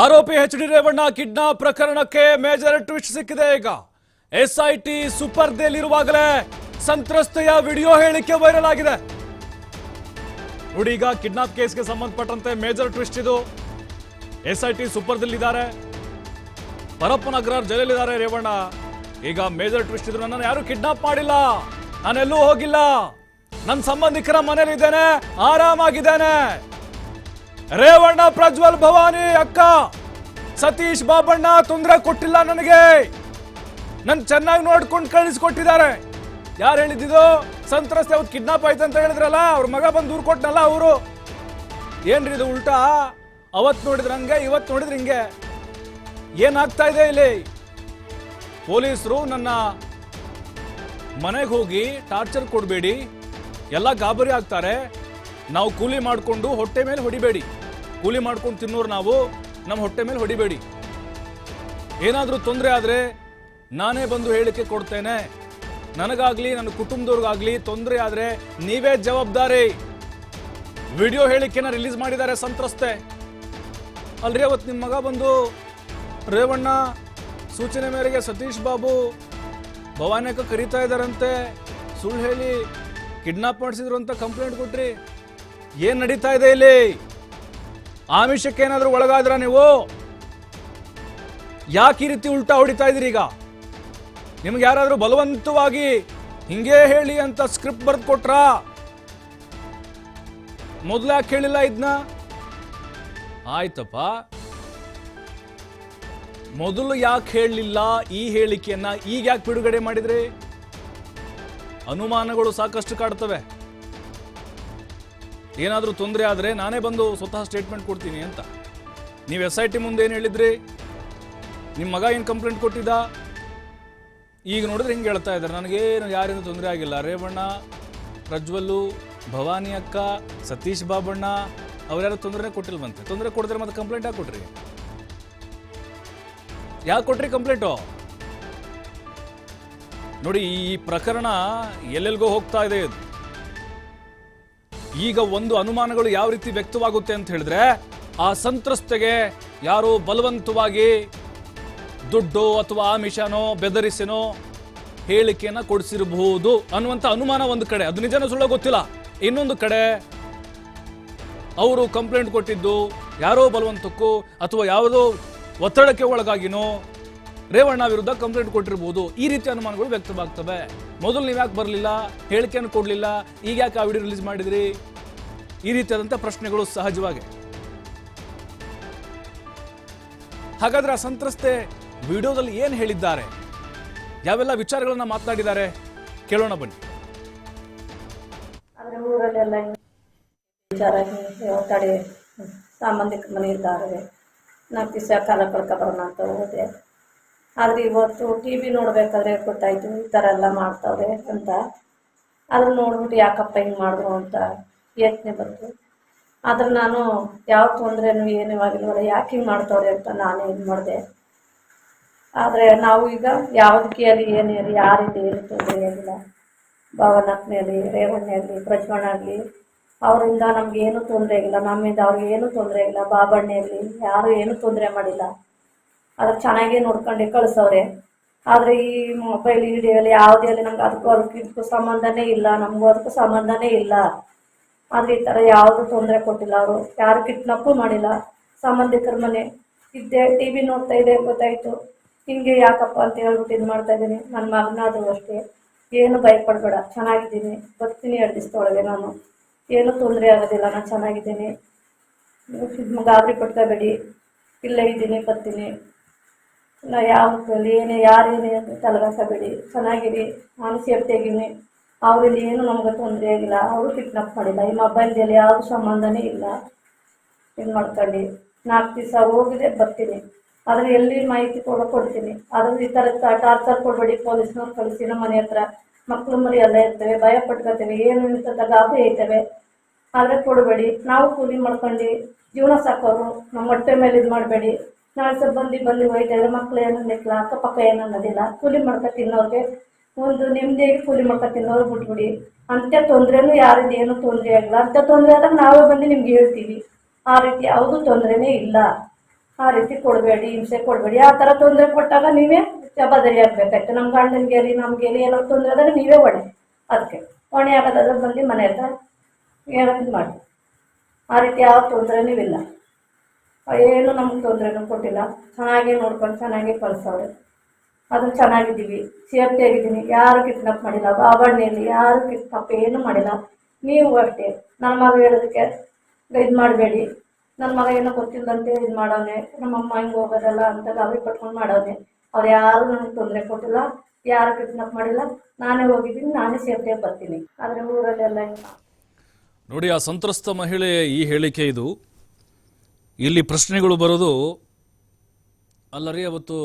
ಆರೋಪಿ H D Revanna kidnap ಪ್ರಕರಣಕ್ಕೆ major twist ಸಿಕ್ಕಿದೆ ಈಗ. ಎಸ್ಐಟಿ ಸುಪರ್ದೆಯಲ್ಲಿರುವಾಗಲೇ ಸಂತ್ರಸ್ತೆಯ ವಿಡಿಯೋ ಹೇಳಿಕೆ ವೈರಲ್ ಆಗಿದೆ. ನೋಡಿ ಈಗ ಕಿಡ್ನಾಪ್ ಕೇಸ್ಗೆ ಸಂಬಂಧಪಟ್ಟಂತೆ ಮೇಜರ್ ಟ್ವಿಸ್ಟ್ ಇದು. ಎಸ್ಐಟಿ ಸುಪರ್ದಲ್ಲಿದ್ದಾರೆ ಪರಪ್ಪನಗರ ಜೈಲಲ್ಲಿದ್ದಾರೆ ರೇವಣ್ಣ. ಈಗ ಮೇಜರ್ ಟ್ವಿಸ್ಟ್ ಇದ್ರು, ನನ್ನನ್ನು ಯಾರು ಕಿಡ್ನಾಪ್ ಮಾಡಿಲ್ಲ. ನಾನೆಲ್ಲೂ ಹೋಗಿಲ್ಲ. ನನ್ನ ಸಂಬಂಧಿಕರ ಮನೇಲಿದ್ದೇನೆ. ಆರಾಮಾಗಿದ್ದೇನೆ. ರೇವಣ್ಣ ಪ್ರಜ್ವಲ್ ಭವಾನಿ ಅಕ್ಕ, ಸತೀಶ್ ಬಾಬಣ್ಣ ತೊಂದರೆ ಕೊಟ್ಟಿಲ್ಲ ನನಗೆ. ನನ್ ಚೆನ್ನಾಗಿ ನೋಡ್ಕೊಂಡು ಕಳಿಸ್ಕೊಟ್ಟಿದ್ದಾರೆ. ಯಾರು ಹೇಳಿದ್ದು? ಸಂತ್ರಸ್ತೆ ಅವತ್ತು ಕಿಡ್ನಾಪ್ ಆಯ್ತು ಅಂತ ಹೇಳಿದ್ರಲ್ಲ, ಅವ್ರ ಮಗ ಬಂದು ದೂರು ಕೊಟ್ಟನಲ್ಲ ಅವರು. ಏನ್ರಿ ಇದು ಉಲ್ಟಾ? ಅವತ್ ನೋಡಿದ್ರೆ ಹಂಗೆ ಇವತ್ತು ನೋಡಿದ್ರೆ ಹಿಂಗೆ. ಏನಾಗ್ತಾ ಇದೆ ಇಲ್ಲಿ? ಪೊಲೀಸರು ನನ್ನ ಮನೆಗೆ ಹೋಗಿ ಟಾರ್ಚರ್ ಕೊಡಬೇಡಿ, ಎಲ್ಲ ಗಾಬರಿ ಆಗ್ತಾರೆ. ನಾವು ಕೂಲಿ ಮಾಡಿಕೊಂಡು ಹೊಟ್ಟೆ ಮೇಲೆ ಹೊಡಿಬೇಡಿ. ಕೂಲಿ ಮಾಡ್ಕೊಂಡು ತಿನ್ನೋರು ನಾವು, ನಮ್ಮ ಹೊಟ್ಟೆ ಮೇಲೆ ಹೊಡಿಬೇಡಿ. ಏನಾದರೂ ತೊಂದರೆ ಆದರೆ ನಾನೇ ಬಂದು ಹೇಳಿಕೆ ಕೊಡ್ತೇನೆ. ನನಗಾಗ್ಲಿ, ನನ್ನ ಕುಟುಂಬದವ್ರಿಗಾಗ್ಲಿ ತೊಂದರೆ ಆದರೆ ನೀವೇ ಜವಾಬ್ದಾರಿ. ವಿಡಿಯೋ ಹೇಳಿಕೆನ ರಿಲೀಸ್ ಮಾಡಿದ್ದಾರೆ ಸಂತ್ರಸ್ತೆ. ಅಲ್ರಿ ಅವತ್ತು ನಿಮ್ಮ ಮಗ ಬಂದು, ರೇವಣ್ಣ, ಸೂಚನೆ ಮೇರೆಗೆ ಸತೀಶ್ ಬಾಬು, ಭವಾನೇಕ ಕರೀತಾ ಇದ್ದಾರಂತೆ, ಸುಳ್ಳು ಹೇಳಿ ಕಿಡ್ನಾಪ್ ಮಾಡಿಸಿದ್ರು ಅಂತ ಕಂಪ್ಲೇಂಟ್ ಕೊಟ್ರಿ. ಏನು ನಡೀತಾ ಇದೆ ಇಲ್ಲಿ? ಆಮಿಷಕ್ಕೆ ಏನಾದರೂ ಒಳಗಾದ್ರ ನೀವು? ಯಾಕೆ ಈ ರೀತಿ ಉಲ್ಟಾ ಹೊಡಿತಾ ಇದ್ದೀರಿ ಈಗ? ನಿಮ್ಗೆ ಯಾರಾದರೂ ಬಲವಂತವಾಗಿ ಹಿಂಗೇ ಹೇಳಿ ಅಂತ ಸ್ಕ್ರಿಪ್ಟ್ ಬರೆದು ಕೊಟ್ರಾ? ಮೊದ್ಲು ಯಾಕೆ ಹೇಳಿಲ್ಲ ಇದನ್ನ ಆಯ್ತಪ್ಪ. ಮೊದಲು ಯಾಕೆ ಹೇಳಲಿಲ್ಲ ಈ ಹೇಳಿಕೆಯನ್ನ ಈಗ ಯಾಕೆ ಬಿಡುಗಡೆ ಮಾಡಿದ್ರಿ? ಅನುಮಾನಗಳು ಸಾಕಷ್ಟು ಕಾಡ್ತವೆ. ಏನಾದರೂ ತೊಂದರೆ ಆದರೆ ನಾನೇ ಬಂದು ಸ್ವತಃ ಸ್ಟೇಟ್ಮೆಂಟ್ ಕೊಡ್ತೀನಿ ಅಂತ. ನೀವು ಎಸ್ ಐ ಟಿ ಮುಂದೆ ಏನು ಹೇಳಿದ್ರಿ? ನಿಮ್ಮ ಮಗ ಏನು ಕಂಪ್ಲೇಂಟ್ ಕೊಟ್ಟಿದ್ದ? ಈಗ ನೋಡಿದ್ರೆ ಹಿಂಗೆ ಹೇಳ್ತಾ ಇದ್ದಾರೆ. ನನಗೇನು ಯಾರಿಂದ ತೊಂದರೆ ಆಗಿಲ್ಲ. ರೇವಣ್ಣ, ಪ್ರಜ್ವಲ್ಲು, ಭವಾನಿ ಅಕ್ಕ, ಸತೀಶ್ ಬಾಬಣ್ಣ, ಅವರ್ಯಾರು ತೊಂದರೆ ಕೊಟ್ಟಿಲ್ವಂತೆ ತೊಂದರೆ ಕೊಡಿದ್ರೆ ಮತ್ತೆ ಕಂಪ್ಲೇಂಟ್ ಯಾಕೆ ಕೊಟ್ರಿ? ಯಾಕೆ ಕೊಟ್ರಿ ಕಂಪ್ಲೇಂಟು ನೋಡಿ, ಈ ಪ್ರಕರಣ ಎಲ್ಲೆಲ್ಗೋ ಹೋಗ್ತಾ ಇದೆ ಇದು. ಈಗ ಒಂದು ಅನುಮಾನಗಳು ಯಾವ ರೀತಿ ವ್ಯಕ್ತವಾಗುತ್ತೆ ಅಂತ ಹೇಳಿದ್ರೆ, ಆ ಸಂತ್ರಸ್ತೆಗೆ ಯಾರೋ ಬಲವಂತವಾಗಿ ದುಡ್ಡು ಅಥವಾ ಆಮಿಷನೋ, ಬೆದರಿಸೇನೋ ಹೇಳಿಕೆಯನ್ನ ಕೊಡಿಸಿರಬಹುದು ಅನ್ನುವಂಥ ಅನುಮಾನ ಒಂದು ಕಡೆ. ಅದು ನಿಜನೂ ಸುಳ್ಳ ಗೊತ್ತಿಲ್ಲ. ಇನ್ನೊಂದು ಕಡೆ, ಅವರು ಕಂಪ್ಲೇಂಟ್ ಕೊಟ್ಟಿದ್ದು ಯಾರೋ ಬಲವಂತಕ್ಕೂ ಅಥವಾ ಯಾವುದೋ ಒತ್ತಡಕ್ಕೆ ಒಳಗಾಗಿನೋ ರೇವಣ್ಣ ವಿರುದ್ಧ ಕಂಪ್ಲೇಂಟ್ ಕೊಟ್ಟಿರ್ಬೋದು ಈ ರೀತಿ ಅನುಮಾನಗಳು ವ್ಯಕ್ತವಾಗ್ತವೆ. ಮೊದಲು ನೀವು ಯಾಕೆ ಬರಲಿಲ್ಲ? ಹೇಳಿಕೆಯನ್ನು ಕೊಡಲಿಲ್ಲ? ಈಗ ಯಾಕೆ ಆ ವಿಡಿಯೋ ರಿಲೀಸ್ ಮಾಡಿದ್ರಿ? ಈ ರೀತಿಯಾದಂಥ ಪ್ರಶ್ನೆಗಳು ಸಹಜವಾಗಿ. ಹಾಗಾದ್ರೆ ಆ ಸಂತ್ರಸ್ತೆ ವಿಡಿಯೋದಲ್ಲಿ ಏನು ಹೇಳಿದ್ದಾರೆ? ಯಾವೆಲ್ಲ ವಿಚಾರಗಳನ್ನ ಮಾತನಾಡಿದ್ದಾರೆ? ಕೇಳೋಣ ಬನ್ನಿ. ವಿಚಾರ ಮನೆ ಇದ್ದಾರೆ. ನಾಲ್ಕು ದಿವಸ ಕಾಲ ಅಂತ ಹೋದೆ. ಆದರೆ ಇವತ್ತು ಟಿ ವಿ ನೋಡಬೇಕಾದ್ರೆ ಗೊತ್ತಾಯ್ತು, ಈ ಥರ ಎಲ್ಲ ಮಾಡ್ತಾವ್ರೆ ಅಂತ. ಅದನ್ನ ನೋಡ್ಬಿಟ್ಟು ಯಾಕಪ್ಪ ಹಿಂಗೆ ಮಾಡಿದ್ರು ಅಂತ ಯೋಚನೆ ಬಂತು. ಆದ್ರೆ ನಾನು ಯಾವ ತೊಂದರೆನೂ ಏನೂ ಆಗಿಲ್ವಲ್ಲ, ಯಾಕೆ ಹಿಂಗೆ ಮಾಡ್ತಾವ್ರೆ ಅಂತ ನಾನೇ ಇದು ಮಾಡಿದೆ. ಆದರೆ ನಾವು ಈಗ ಯಾವುದಕ್ಕೆ ಅಲ್ಲಿ ಏನೇ ಇರಲಿ ಯಾರಿಂದ ಏನು ತೊಂದರೆ ಆಗಿಲ್ಲ. ಭಾವನಾತ್ಮೆ ಆಗಲಿ ಪ್ರಜ್ವಣ್ಣ ಆಗಲಿ ಅವರಿಂದ ನಮ್ಗೆ ಏನು ತೊಂದರೆ ಇಲ್ಲ ನಮ್ಮಿಂದ ಅವ್ರಿಗೆ ಏನು ತೊಂದರೆ ಆಗಿಲ್ಲ ಆಗಲಿ ಯಾರು ಏನು ತೊಂದರೆ ಮಾಡಿಲ್ಲ. ಅದಕ್ಕೆ ಚೆನ್ನಾಗಿ ನೋಡ್ಕೊಂಡು ಕಳಿಸವ್ರೆ. ಆದರೆ ಈ ಮೊಬೈಲ್ ವಿಡಿಯೋಲಿ ಯಾವುದೇ ಅಲ್ಲಿ ನಮ್ಗೆ ಅದಕ್ಕೂ ಅದಕ್ಕೂ ಇದಕ್ಕೂ ಸಂಬಂಧನೇ ಇಲ್ಲ, ನಮಗೂ ಅದಕ್ಕೂ ಸಂಬಂಧನೇ ಇಲ್ಲ. ಆದರೆ ಈ ಥರ ಯಾವುದೂ ತೊಂದರೆ ಕೊಟ್ಟಿಲ್ಲ ಅವರು. ಯಾರು ಕಿಡ್ನಪ್ಪು ಮಾಡಿಲ್ಲ. ಸಂಬಂಧಿಕರ ಮನೆ ಇದ್ದೆ ಟಿ ವಿ ನೋಡ್ತಾ ಇದೆ ಗೊತ್ತಾಯಿತು. ಹಿಂಗೆ ಯಾಕಪ್ಪ ಅಂತ ಹೇಳ್ಬಿಟ್ಟು ಇದು ಮಾಡ್ತಾ ಇದ್ದೀನಿ. ನನ್ನ ಮಗನಾದರೂ ಅಷ್ಟೇ. ಏನು ಭಯಪಡಬೇಡ, ಚೆನ್ನಾಗಿದ್ದೀನಿ. ಬರ್ತೀನಿ ಎರಡು ದಿವಸದೊಳಗೆ ನಾನು. ಏನೂ ತೊಂದರೆ ಆಗೋದಿಲ್ಲ, ನಾನು ಚೆನ್ನಾಗಿದ್ದೀನಿ. ಗಾಬರಿ ಪಡ್ಕೋಬೇಡಿ ಇಲ್ಲೇ ಇದ್ದೀನಿ, ಬರ್ತೀನಿ. ನಾ ಯಾವ ಏನೇ ಯಾರೇನೇ ಅಂತ ತಲೆಗಾಸಬೇಡಿ ಚೆನ್ನಾಗಿರಿ, ನಾನು ಸೇಫ್ಟಿಯಾಗಿನಿ ಅವರಲ್ಲಿ ಏನು ನಮ್ಗೆ ತೊಂದರೆ ಆಗಿಲ್ಲ, ಅವರು ಕಿಡ್ನಾಪ್ ಮಾಡಿಲ್ಲ. ಈ ಮೊಬೈಲ್ದಲ್ಲಿ ಯಾವ ಸಂಬಂಧನೇ ಇಲ್ಲ. ಇದು ಮಾಡ್ಕೊಂಡು? ನಾಲ್ಕು ದಿವಸ ಹೋಗಿದೆ, ಬರ್ತೀನಿ. ಆದರೆ ಎಲ್ಲಿ ಮಾಹಿತಿ ಕೊಡೋ ಕೊಡ್ತೀನಿ? ಆದರೆ ಈ ಥರ ಟಾರ್ಚರ್ ಕೊಡಬೇಡಿ, ಪೊಲೀಸ್ನವ್ರು ಕಳಿಸಿ ನಮ್ಮ ಮನೆ ಹತ್ರ. ಮಕ್ಕಳು ಮರಿ ಎಲ್ಲ ಇರ್ತವೆ, ಭಯ ಪಟ್ಕೋತೇವೆ, ಏನು ಇಂಥದ್ದು ಗಾಬರಿ ಐತವೆ. ಆದರೆ ಕೊಡಬೇಡಿ. ನಾವು ಕೂಲಿ ಮಾಡ್ಕೊಂಡು, ಜೀವನ ಸಾಕೋರು, ನಮ್ಮ ಹೊಟ್ಟೆ ಮೇಲೆ ಇದು ಮಾಡಬೇಡಿ. ನಾಳೆ ಬಂದು ಬಂದು ಹೋಯ್ತೇವೆ ಮಕ್ಳು ಏನು ಅನ್ನಿಕ್ಲ ಅಕ್ಕಪಕ್ಕ ಏನನ್ನೋದಿಲ್ಲ ಕೂಲಿ ಮಾಡ್ಕೊ ತಿನ್ನೋರಿಗೆ. ಒಂದು ನೆಮ್ಮದಿಯಾಗಿ ಕೂಲಿ ಮಾಡ್ಕೊ ತಿನ್ನೋರು ಬಿಟ್ಬಿಡಿ. ಅಂತ ತೊಂದರೆನೂ ಯಾರಿಂದ ಏನೂ ತೊಂದರೆ ಆಗಿಲ್ಲ ಅಂತ ತೊಂದರೆ ಆದಾಗ ನಾವೇ ಬಂದು ನಿಮ್ಗೆ ಹೇಳ್ತೀವಿ. ಆ ರೀತಿ ಯಾವುದೂ ತೊಂದರೆನೇ ಇಲ್ಲ. ಆ ರೀತಿ ಕೊಡಬೇಡಿ, ಹಿಂಸೆ ಕೊಡಬೇಡಿ. ಆ ಥರ ತೊಂದರೆ ಕೊಟ್ಟಾಗ ನೀವೇ ಜವಾಬ್ದಾರಿ ಆಗಬೇಕಾಯ್ತು. ನಮ್ಮ ಗಂಡನಿಗೆ ಹೇಳಿ ನಮ್ಗೆ ಏನೋ ತೊಂದರೆ ಆದಾಗ ನೀವೇ ಹೊಣೆ. ಅದಕ್ಕೆ ಹೊಣೆ ಆಗೋದಾದ್ರೆ ಬಂದು ಮನೆ ಹತ್ರ ಹೇಳೋದು ಮಾಡಿ. ಆ ರೀತಿ ಯಾವ ತೊಂದರೆನೂ ಇಲ್ಲ. ಏನು ನಮ್ಗೆ ತೊಂದರೆನೂ ಕೊಟ್ಟಿಲ್ಲ. ಚೆನ್ನಾಗೇ ನೋಡ್ಕೊಂಡು ಚೆನ್ನಾಗೇ ಕಳ್ಸವ್ರೆ. ಅದು ಚೆನ್ನಾಗಿದ್ದೀವಿ. ಸೇಫ್ಟಿ ಆಗಿದ್ದೀನಿ ಯಾರು ಕಿಡ್ನಾಪ್ ಮಾಡಿಲ್ಲ. ಬಾಬಣ್ಣೆಯಲ್ಲಿ ಯಾರು ಕಿಡ್ನಾಪ್ ಏನು ಮಾಡಿಲ್ಲ. ನೀವು ಅಷ್ಟೇ. ನನ್ನ ಮಗ ಹೇಳೋದಕ್ಕೆ ಇದು ಮಾಡಬೇಡಿ. ನನ್ನ ಮಗ ಏನೋ ಗೊತ್ತಿಲ್ಲದಂತೆ ಇದು ಮಾಡೋನೆ ನಮ್ಮಮ್ಮ ಹಿಂಗೆ ಹೋಗೋದಲ್ಲ ಅಂತ ಗಾಬರಿ ಪಟ್ಕೊಂಡು ಮಾಡೋನೆ ಅವ್ರು ಯಾರು ನನಗೆ ತೊಂದರೆ ಕೊಟ್ಟಿಲ್ಲ, ಯಾರು ಕಿಡ್ನಾಪ್ ಮಾಡಿಲ್ಲ. ನಾನೇ ಹೋಗಿದ್ದೀನಿ, ನಾನೇ ಸೇಫ್ಟಿಯಾಗಿ ಬರ್ತೀನಿ. ಆದರೆ ಊರಲ್ಲೆಲ್ಲ ನೋಡಿ, ಆ ಸಂತ್ರಸ್ತ ಮಹಿಳೆ ಈ ಹೇಳಿಕೆ ಇದು. ಇಲ್ಲಿ ಪ್ರಶ್ನೆಗಳು ಬರೋದು, ಅಲ್ಲರಿ, ಅವತ್ತು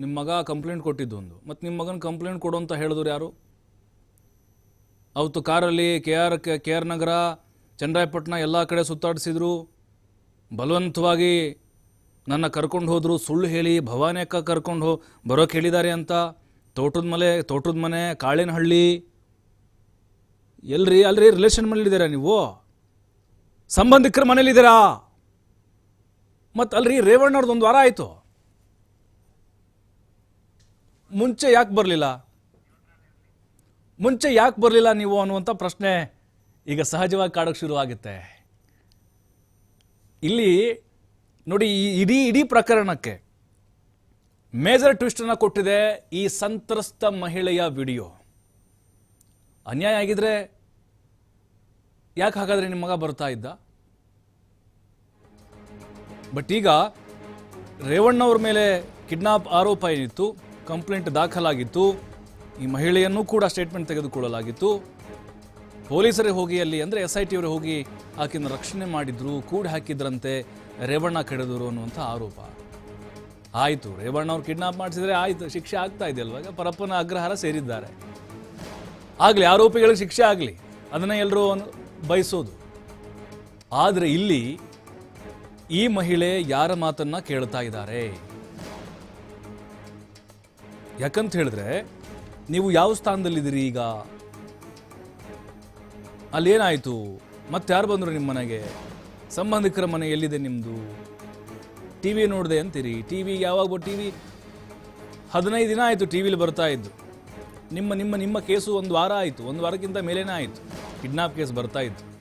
ನಿಮ್ಮ ಮಗ ಕಂಪ್ಲೇಂಟ್ ಕೊಟ್ಟಿದ್ದು ಒಂದು. ಮತ್ತು ನಿಮ್ಮ ಮಗನ ಕಂಪ್ಲೇಂಟ್ ಕೊಡು ಅಂತ ಹೇಳಿದ್ರು ಯಾರು? ಅವತ್ತು ಕಾರಲ್ಲಿ K R K R Nagar Channarayapatna ಎಲ್ಲ ಕಡೆ ಸುತ್ತಾಡಿಸಿದ್ರು. ಬಲವಂತವಾಗಿ ನನ್ನ ಕರ್ಕೊಂಡು ಹೋದರು, ಸುಳ್ಳು ಹೇಳಿ, ಭವಾನಿ ಅಕ್ಕ ಕರ್ಕೊಂಡು ಹೋ, ಬರೋಕೆ ಹೇಳಿದ್ದಾರೆ ಅಂತ. ತೋಟದ ಮನೆ ತೋಟದ ಮನೆ, ಕಾಳಿನಹಳ್ಳಿ. ಎಲ್ರಿ, ಅಲ್ರಿ ರಿಲೇಷನ್ ಮನೇಲಿದ್ದೀರಾ ನೀವು? ಸಂಬಂಧಿಕರ ಮನೇಲಿದ್ದೀರಾ? ಮತ್ತು ಅಲ್ರಿ ರೇವಣ್ಣವ್ರದ್ದು ಒಂದು ವಾರ ಆಯಿತು. ಮುಂಚೆ ಯಾಕೆ ಬರಲಿಲ್ಲ? ಮುಂಚೆ ಯಾಕೆ ಬರಲಿಲ್ಲ ನೀವು ಅನ್ನುವಂಥ ಪ್ರಶ್ನೆ ಈಗ ಸಹಜವಾಗಿ ಕಾಡೋಕ್ಕೆ ಶುರುವಾಗುತ್ತೆ ಇಲ್ಲಿ ನೋಡಿ, ಈ ಇಡೀ ಇಡೀ ಪ್ರಕರಣಕ್ಕೆ ಮೇಜರ್ ಟ್ವಿಸ್ಟನ್ನು ಕೊಟ್ಟಿದೆ ಈ ಸಂತ್ರಸ್ತ ಮಹಿಳೆಯ ವಿಡಿಯೋ. ಅನ್ಯಾಯ ಆಗಿದ್ರೆ ಯಾಕೆ ಹಾಗಾದರೆ ನಿಮ್ಮ ಮಗ ಬರ್ತಾ ಇದ್ದ? ಬಟ್ ಈಗ ರೇವಣ್ಣವ್ರ ಮೇಲೆ ಕಿಡ್ನಾಪ್ ಆರೋಪ ಏನಿತ್ತು ಕಂಪ್ಲೇಂಟ್ ದಾಖಲಾಗಿತ್ತು, ಈ ಮಹಿಳೆಯನ್ನು ಕೂಡ ಸ್ಟೇಟ್ಮೆಂಟ್ ತೆಗೆದುಕೊಳ್ಳಲಾಗಿತ್ತು. ಪೊಲೀಸರೇ ಹೋಗಿ ಅಲ್ಲಿ ಅಂದರೆ ಎಸ್ ಐ ಟಿ ಅವರೇ ಹೋಗಿ ಆಕೆಯನ್ನು ರಕ್ಷಣೆ ಮಾಡಿದ್ರು, ಕೂಡಿ ಹಾಕಿದ್ರಂತೆ, ರೇವಣ್ಣ ಕೆಡದರು ಅನ್ನುವಂಥ ಆರೋಪ. ಆಯಿತು, ರೇವಣ್ಣ ಅವ್ರು ಕಿಡ್ನಾಪ್ ಮಾಡಿಸಿದ್ರೆ ಆಯಿತು, ಶಿಕ್ಷೆ ಆಗ್ತಾ ಇದೆ ಅಲ್ವಾಗ, ಪರಪ್ಪನ ಅಗ್ರಹಾರ ಸೇರಿದ್ದಾರೆ. ಆಗಲಿ, ಆರೋಪಿಗಳಿಗೆ ಶಿಕ್ಷೆ ಆಗಲಿ, ಅದನ್ನ ಎಲ್ಲರೂ ಬಯಸೋದು. ಆದರೆ ಇಲ್ಲಿ ಈ ಮಹಿಳೆ ಯಾರ ಮಾತನ್ನ ಕೇಳ್ತಾ ಇದ್ದಾರೆ? ಯಾಕಂತ ಹೇಳಿದ್ರೆ, ನೀವು ಯಾವ ಸ್ಥಾನದಲ್ಲಿದ್ದೀರಿ ಈಗ? ಅಲ್ಲೇನಾಯಿತು? ಮತ್ತೆ ಯಾರು ಬಂದರು ನಿಮ್ಮ ಮನೆಗೆ? ಸಂಬಂಧಿಕರ ಮನೆ ಎಲ್ಲಿದೆ ನಿಮ್ಮದು ಟಿ ವಿ ನೋಡಿದೆ ಅಂತೀರಿ? ಟಿ ವಿ ಯಾವಾಗ ಟಿ ವಿ ಹದಿನೈದು ದಿನ ಆಯಿತು ಟಿ ವಿಲಿ ಬರ್ತಾ ಇದ್ದು. ನಿಮ್ಮ ನಿಮ್ಮ ನಿಮ್ಮ ಕೇಸು ಒಂದು ವಾರ ಆಯಿತು. ಒಂದು ವಾರಕ್ಕಿಂತ ಮೇಲೇನೇ ಆಯಿತು. ಕಿಡ್ನಾಪ್ ಕೇಸ್ ಬರ್ತಾ ಇತ್ತು.